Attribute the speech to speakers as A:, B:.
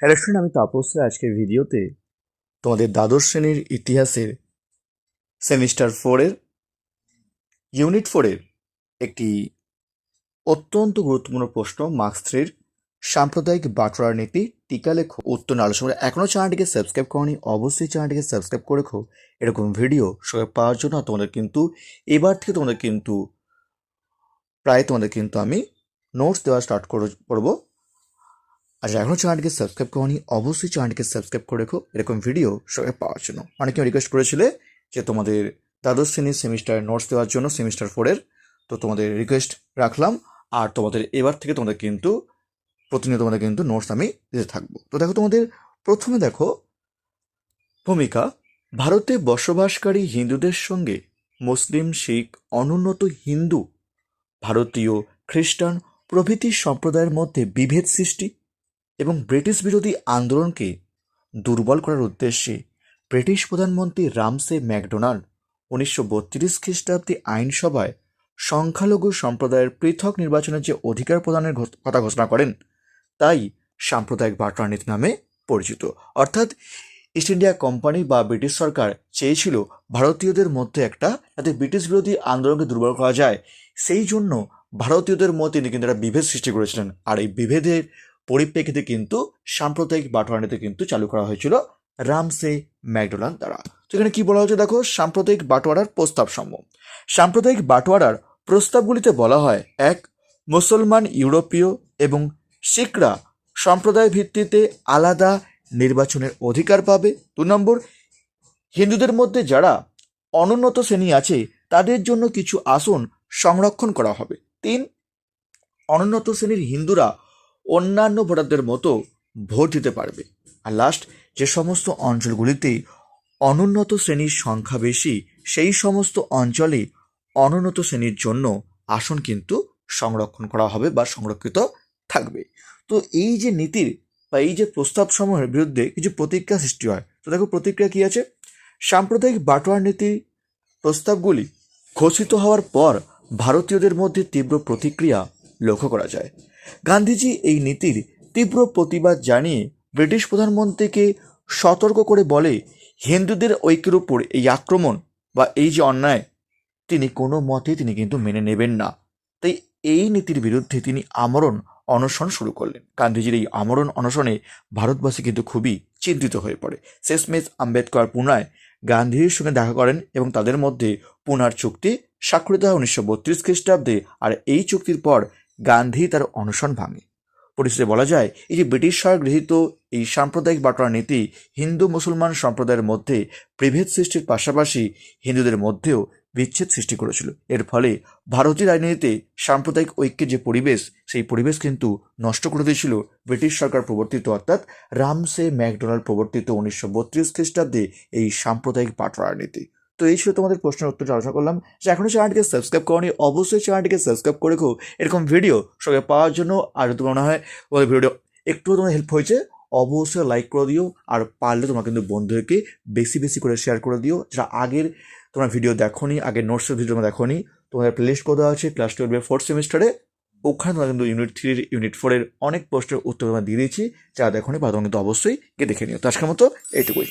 A: Hello student আমি তাপস আজকের ভিডিওতে তোমাদের দ্বাদশ শ্রেণির ইতিহাসের সেমিস্টার ফোরের ইউনিট ফোরের একটি অত্যন্ত গুরুত্বপূর্ণ প্রশ্ন মার্কস থ্রির সাম্প্রদায়িক বাটোয়ার নীতি টিকা লেখো, উত্তর আলোচনা করে এখনও চ্যানেলটিকে সাবস্ক্রাইব করনি, অবশ্যই চ্যানেলটিকে সাবস্ক্রাইব করে রেখো। এরকম ভিডিও সবাই পাওয়ার জন্য তোমাদের কিন্তু, এবার থেকে তোমাদের কিন্তু, প্রায় তোমাদের কিন্তু আমি নোটস দেওয়া স্টার্ট করব আর এখনও চ্যানেলটিকে সাবস্ক্রাইব করনি, অবশ্যই চ্যানেলটিকে সাবস্ক্রাইব করে রেখো। এরকম ভিডিও সবাই পাওয়ার জন্য। অনেকে রিকোয়েস্ট করেছিলে যে তোমাদের দ্বাদশ শ্রেণির সেমিস্টার নোটস দেওয়ার জন্য সেমিস্টার ফোরের তো তোমাদের রিকোয়েস্ট রাখলাম। আর তোমাদের এবার থেকে তোমাদের কিন্তু, প্রতিনিয়ত তোমাদের কিন্তু নোটস আমি দিতে থাকব। তো দেখো তোমাদের, প্রথমে দেখো, ভূমিকা, ভারতে বসবাসকারী হিন্দুদের সঙ্গে মুসলিম, শিখ, অনুন্নত হিন্দু, ভারতীয়, খ্রিস্টান প্রভৃতি সম্প্রদায়ের মধ্যে বিভেদ সৃষ্টি। এবং ব্রিটিশ বিরোধী আন্দোলনকে দুর্বল করার উদ্দেশ্যে ব্রিটিশ প্রধানমন্ত্রী রামসে ম্যাকডোনাল্ড উনিশশো বত্রিশ খ্রিস্টাব্দে আইনসভায় সংখ্যালঘু সম্প্রদায়ের পৃথক নির্বাচনের যে অধিকার প্রদানের কথা ঘোষণা করেন, তাই সাম্প্রদায়িক বাটোয়ারা নীতি নামে পরিচিত। অর্থাৎ ইস্ট ইন্ডিয়া কোম্পানি বা ব্রিটিশ সরকার চেয়েছিল ভারতীয়দের মধ্যে একটা যাতে ব্রিটিশ বিরোধী আন্দোলনকে দুর্বল করা যায়। সেই জন্য ভারতীয়দের মধ্যে তিনি কিন্তু একটা বিভেদ সৃষ্টি করেছিলেন। আর এই বিভেদের পরিপ্রেক্ষিতে কিন্তু সাম্প্রদায়িক বাটোয়ারা কিন্তু চালু করা হয়েছিল রামসে ম্যাকডোনাল্ড দ্বারা। তো এখানে কি বলা হচ্ছে দেখো? সাম্প্রদায়িক বাটোয়ারার প্রস্তাব সমূহ সাম্প্রদায়িক বাটোয়ারার প্রস্তাবগুলিতে বলা হয়, এক, মুসলমান, ইউরোপীয় এবং শিখরা সম্প্রদায় ভিত্তিতে আলাদা নির্বাচনের অধিকার পাবে। দু নম্বর, হিন্দুদের মধ্যে যারা অনুন্নত শ্রেণি আছে, তাদের জন্য কিছু আসন সংরক্ষণ করা হবে। তিন, অনুন্নত শ্রেণির হিন্দুরা অন্যান্য ভোটারদের মতো ভোট দিতে পারবে। আর লাস্ট যে সমস্ত অঞ্চলগুলিতে অনুন্নত শ্রেণির সংখ্যা বেশি, সেই সমস্ত অঞ্চলে অনুন্নত শ্রেণির জন্য আসন কিন্তু সংরক্ষণ করা হবে বা সংরক্ষিত থাকবে। তো এই যে নীতির বা এই যে প্রস্তাব সমূহের বিরুদ্ধে কিছু প্রতিক্রিয়া সৃষ্টি হয়, তো দেখো প্রতিক্রিয়া কী আছে? সাম্প্রদায়িক বাটোয়ার নীতি প্রস্তাবগুলি ঘোষিত হওয়ার পর ভারতীয়দের মধ্যে তীব্র প্রতিক্রিয়া লক্ষ্য করা যায়। গান্ধীজি এই নীতির তীব্র প্রতিবাদ জানিয়ে ব্রিটিশ প্রধানমন্ত্রীকে সতর্ক করে বলে, হিন্দুদের ঐক্যের উপর এই আক্রমণ বা এই যে অন্যায়, তিনি কোনো মতে তিনি কিন্তু মেনে নেবেন না। তাই এই নীতির বিরুদ্ধে তিনি আমরণ অনশন শুরু করলেন। গান্ধীজির এই আমরণ অনশনে ভারতবাসী কিন্তু খুবই চিন্তিত হয়ে পড়ে। শেষমেশ আম্বেদকর পুনায় গান্ধীজির সঙ্গে দেখা করেন এবং তাদের মধ্যে পুনার চুক্তি স্বাক্ষরিত হয় উনিশশো বত্রিশ খ্রিস্টাব্দে। আর এই চুক্তির পর গান্ধী তার অনশন ভাঙে। পরিস্থিতি বলা যায়, এই যে ব্রিটিশ সরকার গৃহীত এই সাম্প্রদায়িক বাটোয়ারা নীতি হিন্দু মুসলমান সম্প্রদায়ের মধ্যে বিভেদ সৃষ্টির পাশাপাশি হিন্দুদের মধ্যেও বিচ্ছেদ সৃষ্টি করেছিল। এর ফলে ভারতীয় রাজনীতিতে সাম্প্রদায়িক ঐক্যের যে পরিবেশ, সেই পরিবেশ কিন্তু নষ্ট করে দিয়েছিল ব্রিটিশ সরকার প্রবর্তিত, অর্থাৎ রামসে ম্যাকডোনাল্ড প্রবর্তিত উনিশশো বত্রিশ খ্রিস্টাব্দে এই সাম্প্রদায়িক বাটোয়ারা নীতি। তো এই ছিল তোমাদের প্রশ্নের উত্তর আলোচনা করলাম। যে এখনও চ্যানেলটিকে সাবস্ক্রাইব করনি, অবশ্যই চ্যানেলটিকে সাবস্ক্রাইব করে রেখো। এরকম ভিডিও সবাই পাওয়ার জন্য আর যদি মনে হয় তোমাদের ভিডিও একটু তোমার হেল্প হয়েছে, অবশ্যই লাইক করে দিও। আর পারলে তোমার কিন্তু বন্ধুদেরকে বেশি বেশি করে শেয়ার করে দিও। যারা আগের তোমরা ভিডিও দেখোনি, আগের নোটসের ভিডিও তোমরা দেখোনি, তোমাদের প্লেলিস্ট করে দেওয়া আছে? ক্লাস টুয়েলভের ফোর্থ সেমিস্টারে ওখানে তোমরা কিন্তু ইউনিট থ্রির ইউনিট ফোরের অনেক প্রশ্নের উত্তর তোমরা দিয়ে দিয়েছি। যারা দেখোনি, বা তোমরা কিন্তু অবশ্যই গিয়ে দেখে নিও। তো আজকের মতো এইটুকুই।